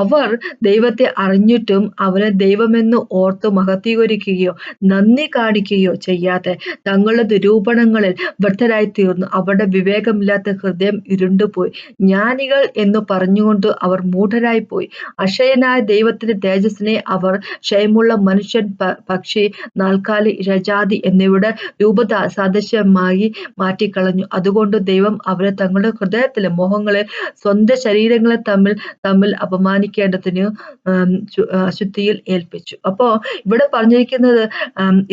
അവർ ദൈവത്തെ അറിഞ്ഞിട്ടും അവനെ ദൈവമെന്ന് ഓർത്ത് മഹത്തീകരിക്കുകയോ നന്ദി കാണിക്കുകയോ ചെയ്യാതെ തങ്ങളുടെ നിരൂപണങ്ങളിൽ വ്യർത്ഥരായി തീർന്നു അവരുടെ വിവേകമില്ലാത്ത ഹൃദയം ഇരുണ്ടുപോയി. ജ്ഞാനികൾ എന്ന് പറഞ്ഞുകൊണ്ട് അവർ മൂഢരായി പോയി അക്ഷയനായ ദൈവത്തിന്റെ തേജസ്സിനെ അവർ ക്ഷയമുള്ള മനുഷ്യൻ പക്ഷി നാൽക്കാലി ഇഴജാതി എന്നിവയുടെ രൂപത സദൃശ്യമായി മാറ്റിക്കളഞ്ഞു. അതുകൊണ്ട് ദൈവം അവരെ തങ്ങളുടെ ഹൃദയത്തിലെ മോഹങ്ങളെ സ്വന്തം ശരീരങ്ങളെ തമ്മിൽ തമ്മിൽ അപമാനിക്കേണ്ടതിന് അശുദ്ധിയിൽ ഏൽപ്പിച്ചു. അപ്പോ ഇവിടെ പറഞ്ഞിരിക്കുന്നത്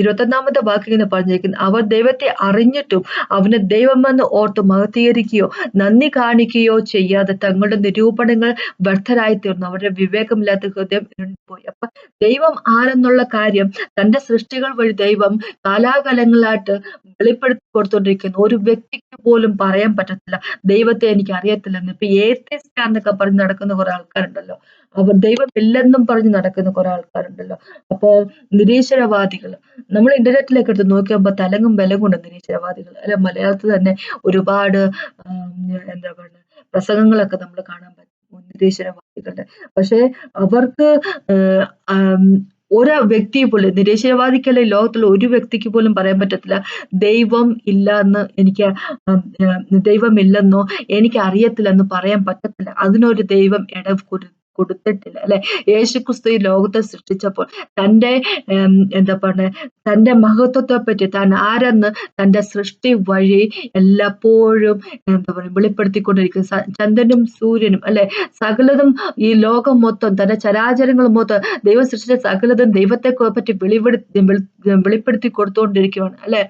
ഇരുപത്തൊന്നാമത്തെ വാക്ക് ഇങ്ങനെ പറഞ്ഞിരിക്കുന്നത് അവർ ദൈവത്തെ അറിഞ്ഞിട്ടും അവനെ ദൈവമെന്ന് ഓർത്ത് മഹത്തീകരിക്കുകയോ നന്ദി കാണിക്കുകയോ ചെയ്യാതെ തങ്ങളുടെ നിരൂപണങ്ങൾ വ്യർത്ഥരായി തീർന്നു അവരുടെ വിവേകമില്ലാത്ത ഹൃദയം ഇരുണ്ടുപോയി. അപ്പൊ ദൈവം ആരെന്നുള്ള കാര്യം തന്റെ സൃഷ്ടികൾ വഴി ദൈവം കാലാകാലങ്ങളായിട്ട് വെളിപ്പെടുത്തി കൊടുത്തോണ്ടിരിക്കുന്നു. ഒരു വ്യക്തിക്ക് പോലും പറയാൻ പറ്റത്തില്ല ദൈവത്തെ എനിക്ക് അറിയത്തില്ലെന്ന്. ഇപ്പൊ ഏത്യസ്റ്റാന്നൊക്കെ പറഞ്ഞ് നടക്കുന്ന കുറെ ആൾക്കാരുണ്ടല്ലോ. അവർ ദൈവമില്ലെന്നും പറഞ്ഞ് നടക്കുന്ന കുറെ ആൾക്കാരുണ്ടല്ലോ. അപ്പോ നിരീശ്വരവാദികൾ നമ്മൾ ഇന്റർനെറ്റിലേക്ക് എടുത്ത് നോക്കിയപ്പോ തലങ്ങും ഉണ്ട് നിരീശ്വരവാദികൾ. അല്ല മലയാളത്തിൽ തന്നെ ഒരുപാട് എന്താ പറയുക പ്രസംഗങ്ങളൊക്കെ നമ്മൾ കാണാൻ പറ്റും നിരീശ്വരവാദികളുടെ. പക്ഷെ അവർക്ക് ഒരു വ്യക്തി പോലും നിരീശ്വരവാദിക്കല്ല ലോകത്തുള്ള ഒരു വ്യക്തിക്ക് പോലും പറയാൻ പറ്റത്തില്ല ദൈവം ഇല്ല എന്ന് എനിക്ക് ദൈവമില്ലെന്നോ എനിക്ക് അറിയത്തില്ലെന്നോ പറയാൻ പറ്റത്തില്ല. അതിനൊരു ദൈവം ഇട കൊടുത്തിട്ടില്ല അല്ലെ? യേശുക്രിസ്തു ഈ ലോകത്തെ സൃഷ്ടിച്ചപ്പോൾ തന്റെ എന്താ പറയുക തന്റെ മഹത്വത്തെ പറ്റി താൻ ആരെന്ന് തന്റെ സൃഷ്ടി വഴി എല്ലപ്പോഴും എന്താ പറയുക വെളിപ്പെടുത്തിക്കൊണ്ടിരിക്കും ചന്ദ്രനും സൂര്യനും അല്ലെ? സകലതും ഈ ലോകം മൊത്തം തന്റെ ചരാചരങ്ങൾ മൊത്തം ദൈവം സൃഷ്ടിച്ച സകലതും ദൈവത്തെ പറ്റി വെളിപ്പെടുത്തി വെളിപ്പെടുത്തി കൊടുത്തുകൊണ്ടിരിക്കുകയാണ് അല്ലെ?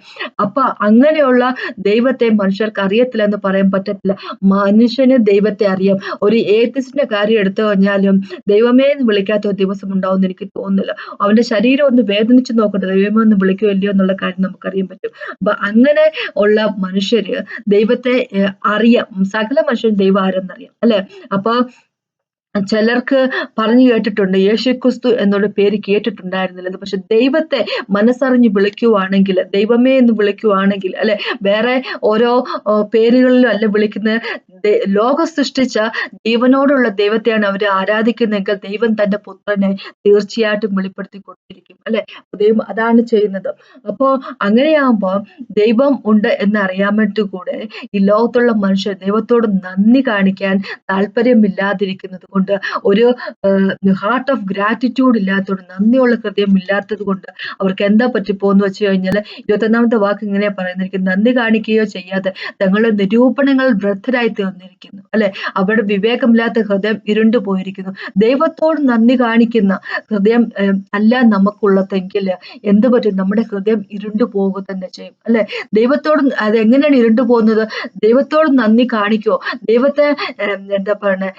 അപ്പൊ അങ്ങനെയുള്ള ദൈവത്തെ മനുഷ്യർക്ക് അറിയത്തില്ല എന്ന് പറയാൻ പറ്റത്തില്ല. മനുഷ്യന് ദൈവത്തെ അറിയാം. ഒരു ഏത്തിസിന്റെ കാര്യം എടുത്തു കഴിഞ്ഞാൽ പറഞ്ഞാലും ദൈവമേ എന്ന് വിളിക്കാത്ത ഒരു ദിവസം ഉണ്ടാവും എനിക്ക് തോന്നുന്നില്ല. അവന്റെ ശരീരം ഒന്ന് വേദനിച്ച് നോക്കട്ടെ. ദൈവമേ ഒന്ന് വിളിക്കുമോ ഇല്ലയോ എന്നുള്ള കാര്യം നമുക്കറിയാൻ പറ്റും. അപ്പൊ അങ്ങനെ ഉള്ള മനുഷ്യര് ദൈവത്തെ അറിയാം. സകല മനുഷ്യരും ദൈവം ആരെന്നറിയാം അല്ലെ? അപ്പൊ ചിലർക്ക് പറഞ്ഞു കേട്ടിട്ടുണ്ട് യേശുക്രിസ്തു എന്നുള്ള പേര് കേട്ടിട്ടുണ്ടായിരുന്നില്ല പക്ഷെ ദൈവത്തെ മനസ്സറിഞ്ഞ് വിളിക്കുവാണെങ്കിൽ ദൈവമേ എന്ന് വിളിക്കുവാണെങ്കിൽ അല്ലെ വേറെ ഓരോ പേരുകളിലും അല്ല വിളിക്കുന്ന ലോകം സൃഷ്ടിച്ച ദൈവനോടുള്ള ദൈവത്തെയാണ് അവർ ആരാധിക്കുന്നതെങ്കിൽ ദൈവം തന്റെ പുത്രനെ തീർച്ചയായിട്ടും വെളിപ്പെടുത്തി കൊടുത്തിരിക്കും അല്ലെ ദൈവം അതാണ് ചെയ്യുന്നത്. അപ്പോ അങ്ങനെയാകുമ്പോൾ ദൈവം ഉണ്ട് എന്ന് അറിയാൻ വേണ്ടി കൂടെ ഈ ലോകത്തുള്ള മനുഷ്യർ ദൈവത്തോട് നന്ദി കാണിക്കാൻ താല്പര്യമില്ലാതിരിക്കുന്നത് കൊണ്ട് ഒരു ഹാർട്ട് ഓഫ് ഗ്രാറ്റിറ്റ്യൂഡ് ഇല്ലാത്തതുകൊണ്ട് നന്ദിയുള്ള ഹൃദയം ഇല്ലാത്തത് കൊണ്ട് അവർക്ക് എന്താ പറ്റിപ്പോന്ന് വെച്ച് കഴിഞ്ഞാൽ ഇരുപത്തൊന്നാമത്തെ വാക്ക് ഇങ്ങനെ പറയുന്നത്. നന്ദി കാണിക്കുകയോ ചെയ്യാതെ തങ്ങളുടെ നിരൂപണങ്ങൾ വൃദ്ധരായി തീർന്നിരിക്കുന്നു. അല്ലെ? അവരുടെ വിവേകമില്ലാത്ത ഹൃദയം ഇരുണ്ടു പോയിരിക്കുന്നു. ദൈവത്തോട് നന്ദി കാണിക്കുന്ന ഹൃദയം അല്ല നമുക്കുള്ളതെങ്കിൽ എന്ത് പറ്റും? നമ്മുടെ ഹൃദയം ഇരുണ്ടു പോവുക തന്നെ ചെയ്യും. അല്ലെ? ദൈവത്തോട് അത് എങ്ങനെയാണ് ഇരുണ്ടു പോകുന്നത്? ദൈവത്തോട് നന്ദി കാണിക്കോ. ദൈവത്തെ എന്താ പറയണേ?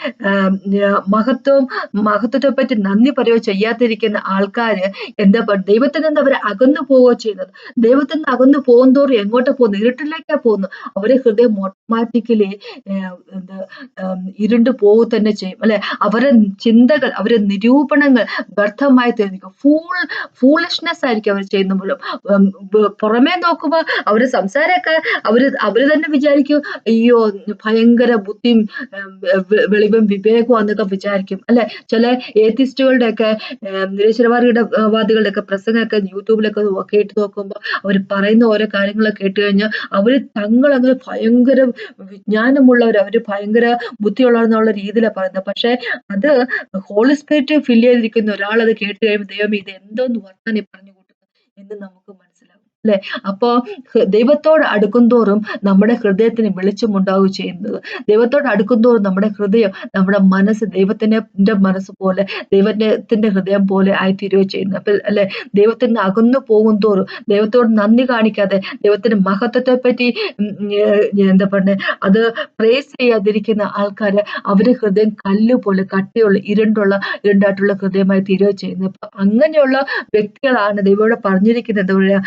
മഹത്വം മഹത്വത്തെ പറ്റി നന്ദി പറയുകയോ ചെയ്യാതിരിക്കുന്ന ആൾക്കാര് എന്താ പറയുക ദൈവത്തിൽ നിന്ന് അവർ അകന്നു പോവുകയോ ചെയ്യുന്നത്? ദൈവത്തിൽ നിന്ന് അകന്നു പോകും തോറും എങ്ങോട്ട് പോകുന്നു ഇരുട്ടിലേക്കാ പോകുന്നു അവരെ ഹൃദയം ഓട്ടോമാറ്റിക്കലി എന്താ ഇരുണ്ടു പോവുക തന്നെ ചെയ്യും അല്ലെ? അവരെ ചിന്തകൾ അവരെ നിരൂപണങ്ങൾ വ്യർത്ഥമായി തീർന്നിരിക്കും ഫൂൾ ഫൂളിഷ്നെസ് ആയിരിക്കും അവർ ചെയ്യുന്ന മൂലം. പുറമേ നോക്കുമ്പോൾ അവർ സംസാരമൊക്കെ അവർ അവർ തന്നെ വിചാരിക്കും അയ്യോ ഭയങ്കര ബുദ്ധിയും വെളിവും വിവേകവും എന്നൊക്കെ വിചാരിക്കും. അല്ലെ? ചില ഏത്തിസ്റ്റുകളുടെ ഒക്കെ നിരീശ്വരവാദിയുടെ വാദികളുടെ ഒക്കെ പ്രസംഗമൊക്കെ യൂട്യൂബിലൊക്കെ കേട്ട് നോക്കുമ്പോൾ അവർ പറയുന്ന ഓരോ കാര്യങ്ങളൊക്കെ കേട്ട് കഴിഞ്ഞാൽ അവർ തങ്ങളങ്ങനെ ഭയങ്കര വിജ്ഞാനമുള്ളവർ അവർ ഭയങ്കര ബുദ്ധിയുള്ളവരെന്നുള്ള രീതിയിലാണ് പറയുന്നത്. പക്ഷെ അത് ഹോളി സ്പിരിറ്റ് ചെയ്തിരിക്കുന്ന ഒരാൾ അത് കേട്ട് കഴിയുമ്പോൾ ദൈവം ഇത് എന്തോന്ന് വർത്താനം പറഞ്ഞു കൂട്ടുന്നത് എന്ന് നമുക്ക് അല്ലെ? അപ്പോ ദൈവത്തോട് അടുക്കുന്തോറും നമ്മുടെ ഹൃദയത്തിന് വെളിച്ചമുണ്ടാവുക ചെയ്യുന്നത്. ദൈവത്തോട് അടുക്കുന്തോറും നമ്മുടെ ഹൃദയം നമ്മുടെ മനസ്സ് ദൈവത്തിന്റെ മനസ്സ് പോലെ ദൈവത്തിന്റെ ഹൃദയം പോലെ ആയിത്തീരുകയോ ചെയ്യുന്നത് അപ്പൊ അല്ലെ? ദൈവത്തിന് അകന്നു പോകും തോറും ദൈവത്തോട് നന്ദി കാണിക്കാതെ ദൈവത്തിന്റെ മഹത്വത്തെ പറ്റി എന്താ പറഞ്ഞ? അത് പ്രേസ് ചെയ്യാതിരിക്കുന്ന ആൾക്കാര് അവരുടെ ഹൃദയം കല്ല് പോലെ കട്ടിയുള്ള ഇരുണ്ടുള്ള ഇരുണ്ടായിട്ടുള്ള ഹൃദയമായി തീരുക ചെയ്യുന്നത് അപ്പൊ അങ്ങനെയുള്ള വ്യക്തികളാണ് ദൈവം പറഞ്ഞിരിക്കുന്നത്. എന്താ പറയാ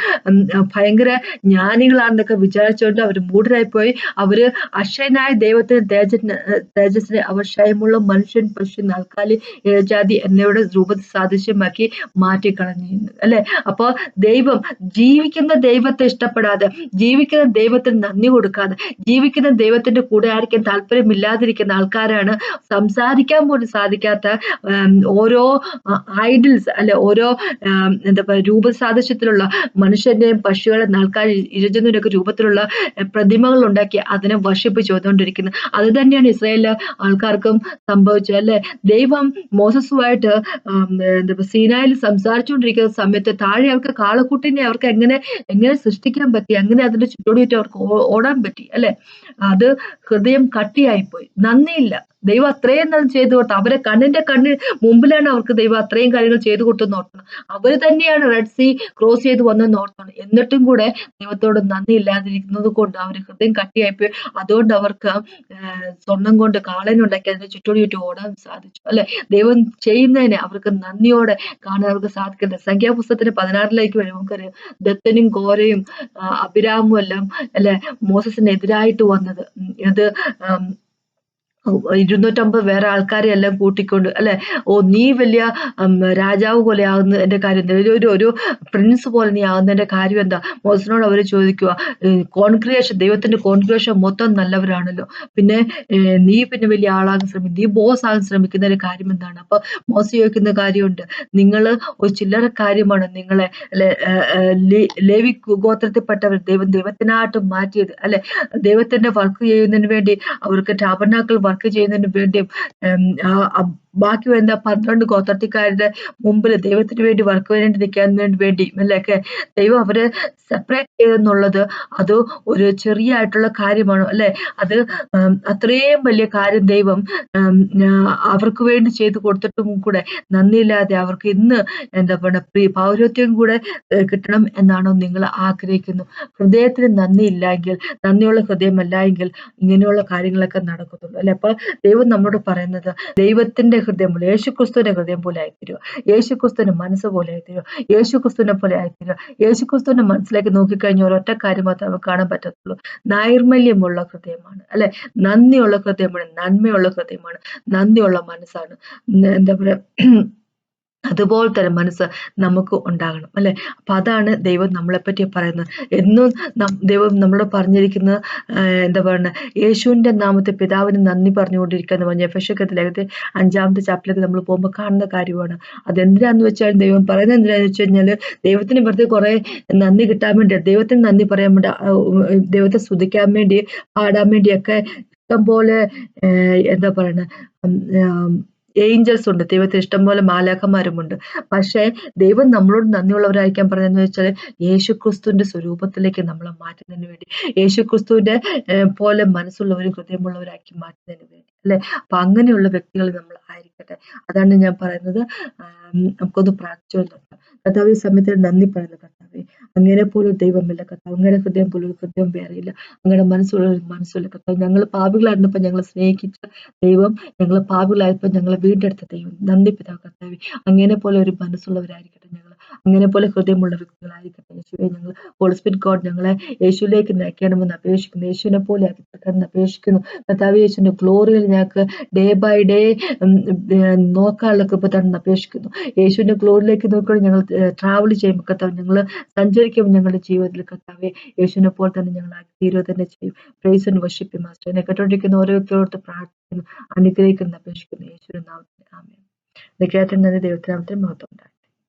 ഭയങ്കര ജ്ഞാനികളാണെന്നൊക്കെ വിചാരിച്ചുകൊണ്ട് അവർ മൂഢരായിപ്പോയി. അവർ അക്ഷയനായ ദൈവത്തിന് തേജസ്സിന് തേജസ്സിനെ അവർ ക്ഷയമുള്ള മനുഷ്യൻ പശു നാൽക്കാലി ഏജാതി എന്നിവയുടെ രൂപ സാദൃശ്യമാക്കി മാറ്റിക്കളഞ്ഞിരുന്നു അല്ലെ? അപ്പൊ ദൈവം ജീവിക്കുന്ന ദൈവത്തെ ഇഷ്ടപ്പെടാതെ ജീവിക്കുന്ന ദൈവത്തിന് നന്ദി കൊടുക്കാതെ ജീവിക്കുന്ന ദൈവത്തിന്റെ കൂടെ ആയിരിക്കാൻ താല്പര്യമില്ലാതിരിക്കുന്ന ആൾക്കാരാണ് സംസാരിക്കാൻ പോലും സാധിക്കാത്ത ഓരോ ഐഡിൽസ് അല്ലെ ഓരോ എന്താ പറയുക രൂപസാദൃശ്യത്തിലുള്ള മനുഷ്യന്റെയും പശുകളെ നാൽക്കാൽ ഇരുചുന്നതിനൊക്കെ രൂപത്തിലുള്ള പ്രതിമകൾ ഉണ്ടാക്കി അതിനെ വർഷിപ്പിച്ച് വന്നുകൊണ്ടിരിക്കുന്നത് അത് തന്നെയാണ് ഇസ്രായേലിലെ ആൾക്കാർക്കും സംഭവിച്ചത് അല്ലെ? ദൈവം മോസസുമായിട്ട് സീനായിൽ സംസാരിച്ചുകൊണ്ടിരിക്കുന്ന സമയത്ത് താഴെ അവർക്ക് കാളക്കൂട്ടിനെ അവർക്ക് എങ്ങനെ എങ്ങനെ സൃഷ്ടിക്കാൻ പറ്റി? അങ്ങനെ അതിന്റെ ചുറ്റോടിയിട്ട് അവർക്ക് ഓടാൻ പറ്റി അല്ലെ? അത് ഹൃദയം കട്ടിയായിപ്പോയി. നന്ദിയില്ല. ദൈവം അത്രയും നല്ല ചെയ്തു കൊടുത്തത് അവരെ കണ്ണിന്റെ കണ്ണിന് മുമ്പിലാണ് അവർക്ക് ദൈവം അത്രയും കാര്യങ്ങൾ ചെയ്തു കൊടുത്തെന്ന് ഓർക്കണം. അവർ തന്നെയാണ് റെഡ് സീ ക്രോസ് ചെയ്ത് വന്നെന്ന് ഓർക്കണം. എന്നിട്ടും കൂടെ ദൈവത്തോട് നന്ദി ഇല്ലാതിരിക്കുന്നത് കൊണ്ട് അവർ ഹൃദയം കട്ടിയായിപ്പോയി. അതുകൊണ്ട് അവർക്ക് സ്വർണം കൊണ്ട് കാളനുണ്ടാക്കി അതിന്റെ ചുറ്റോടി ചുറ്റും ഓടാൻ സാധിച്ചു. അല്ലെ? ദൈവം ചെയ്യുന്നതിനെ അവർക്ക് നന്ദിയോടെ കാണാൻ അവർക്ക് സാധിക്കുന്നത് സംഖ്യാപുസ്തകത്തിന് പതിനാറിലേക്ക് വരുമ്പോൾ നമുക്കറിയാം ദത്തനും കോരയും അഭിരാമും എല്ലാം അല്ലെ മോസസിനെതിരായിട്ട് വന്നത്. ഇത് ഇരുന്നൂറ്റമ്പത് വേറെ ആൾക്കാരെ എല്ലാം കൂട്ടിക്കൊണ്ട് അല്ലെ? ഓ നീ വലിയ രാജാവ് പോലെ ആകുന്നതിന്റെ കാര്യം എന്താ? ഒരു ഒരു പ്രിൻസ് പോലെ നീ ആകുന്നതിന്റെ കാര്യം എന്താ? മോസിനോട് അവർ ചോദിക്കുക കോൺക്രിയേഷൻ ദൈവത്തിന്റെ കോൺക്രിയേഷൻ മൊത്തം നല്ലവരാണല്ലോ. പിന്നെ നീ പിന്നെ വലിയ ആളാകാൻ ശ്രമിക്കും നീ ബോസ് ആകാൻ ഒരു കാര്യം എന്താണ്? അപ്പൊ മോസ് ചോദിക്കുന്ന കാര്യമുണ്ട്. നിങ്ങൾ ഒരു ചില്ലറ കാര്യമാണ് നിങ്ങളെ ലേവി ഗോത്രത്തിൽപ്പെട്ടവർ ദൈവം ദൈവത്തിനായിട്ട് മാറ്റിയത് അല്ലെ? ദൈവത്തിന്റെ വർക്ക് ചെയ്യുന്നതിന് വേണ്ടി അവർക്ക് ടാബർനാക്കൾ വർക്ക് ചെയ്യുന്നതിന് വേണ്ടി ബാക്കി വരുന്ന പന്ത്രണ്ട് ഗോത്രത്തിക്കാരുടെ മുമ്പിൽ ദൈവത്തിന് വേണ്ടി വർക്ക് വേണ്ടി നിൽക്കാൻ വേണ്ടി അല്ലൊക്കെ ദൈവം അവരെ സെപ്പറേറ്റ് ചെയ്തെന്നുള്ളത് അത് ഒരു ചെറിയ ആയിട്ടുള്ള കാര്യമാണ് അല്ലെ? അത് അത്രയും വലിയ കാര്യം ദൈവം അവർക്ക് വേണ്ടി ചെയ്തു കൊടുത്തിട്ടും കൂടെ നന്ദിയില്ലാതെ അവർക്ക് ഇന്ന് എന്താ പറയുക പൗരത്വം കൂടെ കിട്ടണം എന്നാണോ നിങ്ങൾ ആഗ്രഹിക്കുന്നു. ഹൃദയത്തിന് നന്ദി ഇല്ലെങ്കിൽ നന്ദിയുള്ള ഹൃദയമല്ല എങ്കിൽ ഇങ്ങനെയുള്ള കാര്യങ്ങളൊക്കെ നടക്കത്തുള്ളൂ അല്ലെ? അപ്പോൾ ദൈവം നമ്മോട് പറയുന്നത് ദൈവത്തിന്റെ ഹൃദയം പോലെ യേശുക്രിസ്തുവിന്റെ ഹൃദയം പോലെ ആയിത്തീരുക. യേശുക്രിസ്തുവിന്റെ മനസ്സ് പോലെ ആയിത്തീരുക. യേശുക്രിസ്തുവിനെ പോലെ ആയിത്തീരുക. യേശുക്രിസ്തുവിന്റെ മനസ്സിലേക്ക് നോക്കിക്കഴിഞ്ഞാൽ ഒരൊറ്റ കാര്യം മാത്രമേ നമുക്ക് കാണാൻ പറ്റത്തുള്ളൂ. നൈർമല്യമുള്ള ഹൃദയമാണ്. അല്ലെ? നന്ദിയുള്ള ഹൃദയമാണ്. നന്മയുള്ള ഹൃദയമാണ്. നന്ദിയുള്ള മനസ്സാണ്. എന്താ പറയാ അതുപോലെ തന്നെ മനസ്സ് നമുക്ക് ഉണ്ടാകണം അല്ലെ? അപ്പൊ അതാണ് ദൈവം നമ്മളെ പറ്റി പറയുന്നത്. എന്നും ദൈവം നമ്മളോട് പറഞ്ഞിരിക്കുന്നത് എന്താ പറയുക യേശുവിന്റെ നാമത്തെ പിതാവിന് നന്ദി പറഞ്ഞുകൊണ്ടിരിക്കുക എന്ന് പറഞ്ഞ എഫശക്കത്തിലേക്ക് അഞ്ചാമത്തെ ചാപ്പിലേക്ക് നമ്മൾ പോകുമ്പോൾ കാണുന്ന കാര്യമാണ്. അതെന്തിനാന്ന് വെച്ചാൽ ദൈവം പറയുന്നത് എന്തിനാന്ന് വെച്ച് കഴിഞ്ഞാൽ ദൈവത്തിന് വെറുതെ കുറെ നന്ദി കിട്ടാൻ വേണ്ടി ദൈവത്തിന് നന്ദി പറയാൻ വേണ്ടി ദൈവത്തെ സ്തുതിക്കാൻ വേണ്ടി പാടാൻ വേണ്ടിയൊക്കെ ഇഷ്ടം പോലെ എന്താ പറയുന്നത് ഏഞ്ചൽസ് ഉണ്ട്. ദൈവത്തിന് ഇഷ്ടംപോലെ മാലാഖമാരുമുണ്ട്. പക്ഷേ ദൈവം നമ്മളോട് നന്ദിയുള്ളവരായിരിക്കാൻ പറഞ്ഞതെന്ന് വെച്ചാൽ യേശുക്രിസ്തുവിന്റെ സ്വരൂപത്തിലേക്ക് നമ്മളെ മാറ്റുന്നതിന് വേണ്ടി. യേശുക്രിസ്തുവിന്റെ പോലെ മനസ്സുള്ളവരും ഹൃദയമുള്ളവരാക്കി മാറ്റുന്നതിന് വേണ്ടി. അല്ലെ? അപ്പൊ അങ്ങനെയുള്ള വ്യക്തികൾ നമ്മൾ ആയിരിക്കട്ടെ. അതാണ് ഞാൻ പറയുന്നത്. നമുക്കൊന്ന് പ്രാർത്ഥിച്ചു കർത്താവ് ഈ സമയത്ത് നന്ദി പറയുന്നത് അങ്ങനെ പോലും ദൈവമില്ല. കർത്താവ് അങ്ങനെ ഹൃദയം പോലും ഹൃദയം വേറെയില്ല അങ്ങനെ മനസ്സുള്ള ഒരു മനസ്സില്ല. കർത്താവ് ഞങ്ങൾ പാപികളായിരുന്നപ്പോൾ ഞങ്ങളെ സ്നേഹിച്ച ദൈവം ഞങ്ങൾ പാപികളായപ്പോൾ ഞങ്ങളെ വീണ്ടെടുത്ത ദൈവം. നന്ദി പിതാവ് കർത്താവ്. അങ്ങനെ പോലെ ഒരു മനസ്സുള്ളവരായിരിക്കട്ടെ ഞങ്ങൾ. അങ്ങനെ പോലെ ഹൃദയമുള്ള വ്യക്തികളായിരിക്കട്ടെ. യേശുവെ ഞങ്ങൾ ഹോളിസ്പിറ്റ് ഗോഡ് ഞങ്ങളെ യേശുവിലേക്ക് നയിക്കണമെന്ന് അപേക്ഷിക്കുന്നു. യേശുവിനെ പോലെ ആക്കി അപേക്ഷിക്കുന്നു. കർത്താവ് യേശുവിന്റെ ഗ്ലോറിയിൽ ഞങ്ങൾക്ക് ഡേ ബൈ ഡേ നോക്കാനുള്ള കൃപ തന്നെ അപേക്ഷിക്കുന്നു. യേശുവിന്റെ ഗ്ലോറിയിലേക്ക് നോക്കുമ്പോൾ ഞങ്ങൾ ട്രാവൽ ചെയ്യുമ്പോൾ കർത്താവ് ഞങ്ങൾ സഞ്ചരിക്കുമ്പോൾ ഞങ്ങളുടെ ജീവിതത്തിൽ കർത്താവെ യേശുവിനെ പോലെ തന്നെ ഞങ്ങൾ തീരുക തന്നെ ചെയ്യും. പ്രൈസ് ആൻഡ് വർഷിപ്പ് മാസ്റ്റർ എന്നെ കേട്ടോണ്ടിരിക്കുന്ന ഓരോ വ്യക്തികളോട് പ്രാർത്ഥിക്കുന്നു. അനുഗ്രഹിക്കുന്നു അപേക്ഷിക്കുന്നു. യേശുവിന്റെ നാമത്തിൽ. ആമേ നിഗ്രഹത്തിൽ നിന്ന് ദൈവത്തിനാമത്തിൽ മഹത്വം ഉണ്ടാകും